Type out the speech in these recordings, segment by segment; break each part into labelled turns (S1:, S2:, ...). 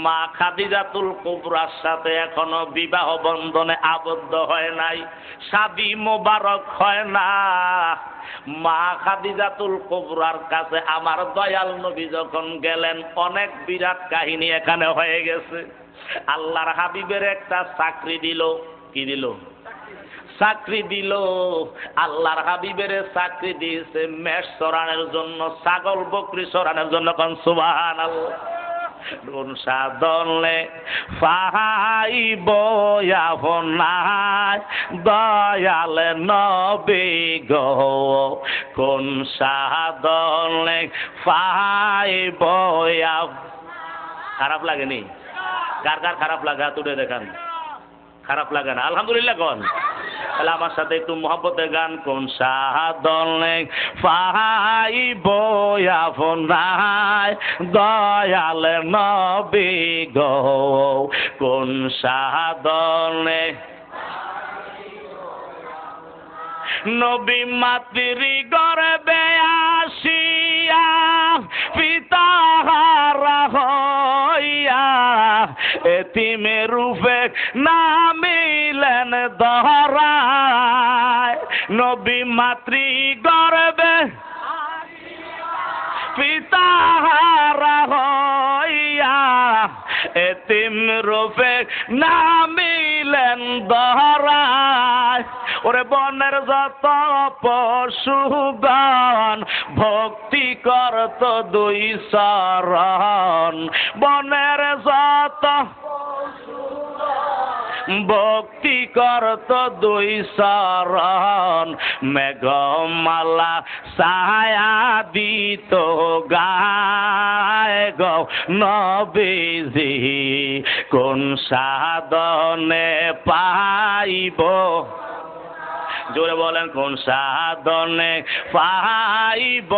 S1: মা খাদিজাতুল কুবরার সাথে এখনও বিবাহ বন্ধনে আবদ্ধ হয় নাই শাদি মোবারক হয় না। মা খাদিজাতুল কুবরার কাছে আমার দয়াল নবী যখন গেলেন, অনেক বিরাট কাহিনী এখানে হয়ে গেছে। আল্লাহর হাবিবের একটা চাকরি দিল। কি দিল? চাকরি দিল। আল্লাহর হাবিবের চাকরি দিয়েছে মেষ চড়ানোর জন্য, ছাগল বকরি চড়ানোর জন্য। কোন সুবাহান কোন সাধনে পাহাইব আপনার। দয়াল নবী গো, কোন সাধনে পাহাইব খারাপ লাগেনি? কার কার খারাপ লাগা? তুলে দেখান। খারাপ লাগে না? আলহামদুলিল্লাহ কন? তাহলে আমার সাথে একটু মহব্বতের গান কোন সাধনে পাহাইব আপনায় দয়াল নবী গো, কোন সাধনে নবী মাতৃ গর্বে আসিয়া পিতা হইয়া এতিমে রূপে নামিলেন দহরায় নবী মাতৃ গর্বে পিতা হইয়া এতিম রূপে নামিলেন দহরায়। ওরে বনের যত পশুগণ ভক্তি করত দুই শরণ বনের যত ভক্তি করত দুই শরণ মেঘমালা সায়া দিত গায় গ নবীজি। কোন সাধনে পাইব জোরে বলেন, কোন সাধনে পাইব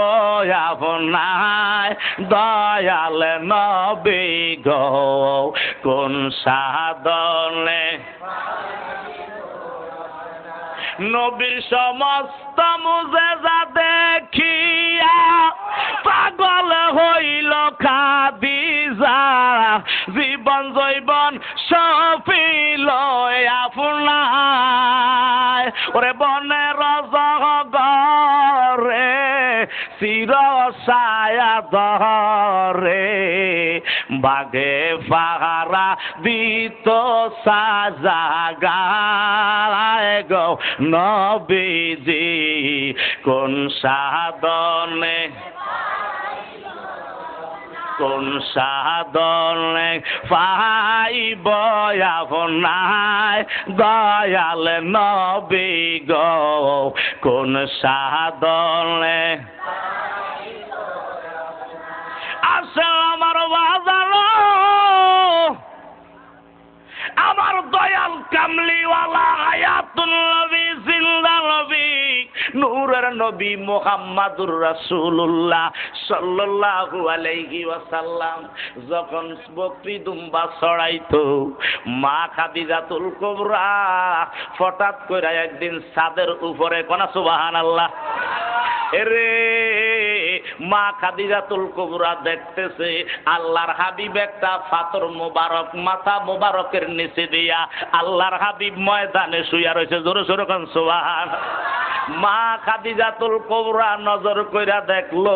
S1: আপনার? দয়াল নবী গো, কোন সাধনে? নবীর সমস্ত মুজেজা দেখিয়া পাগল হইল খাদিজা। জীবন, জৈবন সফিল ওরে বনে রে চির সায়া দরে বাঘে পাহারা দিত সাজাগায় গো নবীজি কোন সাধনে কোন সাধনে পাইব নাই দয়াল নবী গো। কোন সাধনে নূরের নবী মোহাম্মদুর রাসূলুল্লাহ সাল্লাল্লাহু আলাইহি ওয়াসাল্লাম। যখন বকরি দুম্বা ছড়াইতো, মা খাদিজাতুল কুবরা হঠাৎ করে একদিন ছাদের উপরে কোনা সুবহানাল্লাহ। এরে, মা খাদিজাতুল কুবরা দেখতেছে, আল্লাহর হাবিব একটা ফাতর মোবারক, মাথা মোবারকের নিচে দিয়া আল্লাহর হাবিব ময়দানে শুয়া রয়েছে জোরে জোরে কান সুবহান মা খাদিজাতুল কোবরা নজর কইরা দেখল।